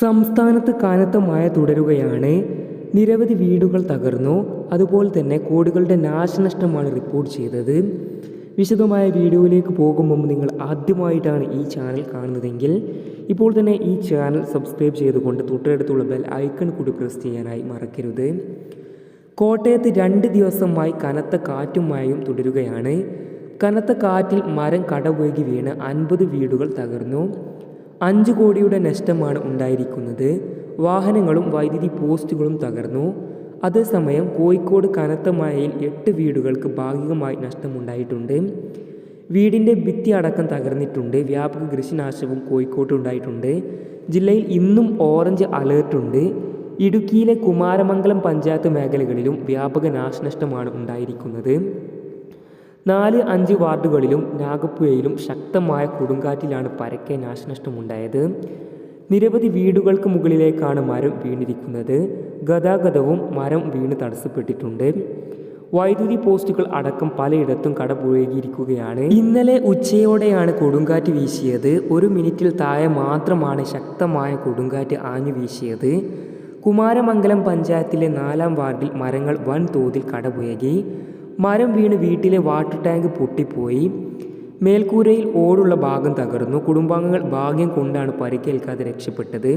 സംസ്ഥാനത്ത് കനത്ത മഴ തുടരുകയാണ്. നിരവധി വീടുകൾ തകർന്നു. അതുപോലെ തന്നെ കോടികളുടെ നാശനഷ്ടമാണ് റിപ്പോർട്ട് ചെയ്തത്. വിശദമായ വീഡിയോയിലേക്ക് പോകും മുമ്പ് നിങ്ങൾ ആദ്യമായിട്ടാണ് ഈ ചാനൽ കാണുന്നതെങ്കിൽ ഇപ്പോൾ തന്നെ ഈ ചാനൽ സബ്സ്ക്രൈബ് ചെയ്തുകൊണ്ട് തൊട്ടടുത്തുള്ള ബെൽ ഐക്കൺ കൂടി പ്രസ് ചെയ്യാനായി മറക്കരുത്. കോട്ടയത്ത് രണ്ട് ദിവസമായി കനത്ത കാറ്റും മഴയും തുടരുകയാണ്. കനത്ത കാറ്റിൽ മരം കടപുഴകി വീണ് അൻപത് വീടുകൾ തകർന്നു. അഞ്ച് കോടിയുടെ നഷ്ടമാണ് ഉണ്ടായിരിക്കുന്നത്. വാഹനങ്ങളും വൈദ്യുതി പോസ്റ്റുകളും തകർന്നു. അതേസമയം കോഴിക്കോട് കനത്ത മഴയിൽ എട്ട് വീടുകൾക്ക് ഭാഗികമായി നഷ്ടമുണ്ടായിട്ടുണ്ട്. വീടിന്റെ ഭിത്തി അടക്കം തകർന്നിട്ടുണ്ട്. വ്യാപക കൃഷിനാശവും കോഴിക്കോട്ട് ഉണ്ടായിട്ടുണ്ട്. ജില്ലയിൽ ഇന്നും ഓറഞ്ച് അലേർട്ടുണ്ട് ഇടുക്കിയിലെ കുമാരമംഗലം പഞ്ചായത്ത് മേഖലകളിലും വ്യാപക നാശനഷ്ടമാണ് ഉണ്ടായിരിക്കുന്നത്. നാല് അഞ്ച് വാർഡുകളിലും നാഗപ്പുഴയിലും ശക്തമായ കൊടുങ്കാറ്റിലാണ് പരക്കെ നാശനഷ്ടമുണ്ടായത്. നിരവധി വീടുകൾക്ക് മുകളിലേക്കാണ് മരം വീണിരിക്കുന്നത്. ഗതാഗതവും മരം വീണ് തടസ്സപ്പെട്ടിട്ടുണ്ട്. വൈദ്യുതി പോസ്റ്റുകൾ അടക്കം പലയിടത്തും കടപുഴകിയിരിക്കുകയാണ്. ഇന്നലെ ഉച്ചയോടെയാണ് കൊടുങ്കാറ്റ് വീശിയത്. ഒരു മിനിറ്റിൽ താഴെ മാത്രമാണ് ശക്തമായ കൊടുങ്കാറ്റ് ആഞ്ഞു വീശിയത്. കുമാരമംഗലം പഞ്ചായത്തിലെ നാലാം വാർഡിൽ മരങ്ങൾ വൻതോതിൽ കടപുഴകി. മരം വീണ് വീട്ടിലെ വാട്ടർ ടാങ്ക് പൊട്ടിപ്പോയി. മേൽക്കൂരയിൽ ഓടുള്ള ഭാഗം തകർന്നു. കുടുംബാംഗങ്ങൾ ഭാഗ്യം കൊണ്ടാണ് പരിക്കേൽക്കാതെ രക്ഷപ്പെട്ടത്.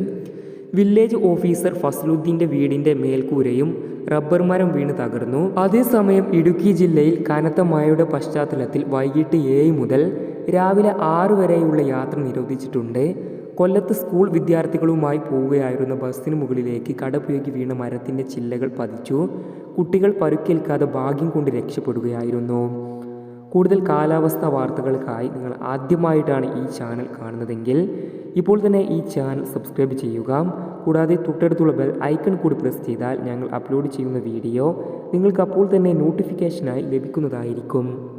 വില്ലേജ് ഓഫീസർ ഫസ്ലുദ്ദീന്റെ വീടിന്റെ മേൽക്കൂരയും റബ്ബർ മരം വീണ് തകർന്നു. അതേസമയം ഇടുക്കി ജില്ലയിൽ കനത്ത മഴയുടെ പശ്ചാത്തലത്തിൽ വൈകിട്ട് ഏഴ് മുതൽ രാവിലെ ആറ് വരെയുള്ള യാത്ര നിരോധിച്ചിട്ടുണ്ട്. കൊല്ലത്ത് സ്കൂൾ വിദ്യാർത്ഥികളുമായി പോവുകയായിരുന്ന ബസ്സിന് മുകളിലേക്ക് കടപുഴകി വീണ മരത്തിന്റെ ചില്ലകൾ പതിച്ചു. കുട്ടികൾ പരുക്കേൽക്കാതെ ഭാഗ്യം കൊണ്ട് രക്ഷപ്പെടുകയായിരുന്നു. കൂടുതൽ കാലാവസ്ഥ വാർത്തകൾക്കായി നിങ്ങൾ ആദ്യമായിട്ടാണ് ഈ ചാനൽ കാണുന്നതെങ്കിൽ ഇപ്പോൾ തന്നെ ഈ ചാനൽ സബ്സ്ക്രൈബ് ചെയ്യുക. കൂടാതെ തൊട്ടടുത്തുള്ള ബെൽ ഐക്കൺ കൂടി പ്രസ് ചെയ്താൽ ഞങ്ങൾ അപ്ലോഡ് ചെയ്യുന്ന വീഡിയോ നിങ്ങൾക്ക് അപ്പോൾ തന്നെ നോട്ടിഫിക്കേഷനായി ലഭിക്കുന്നതായിരിക്കും.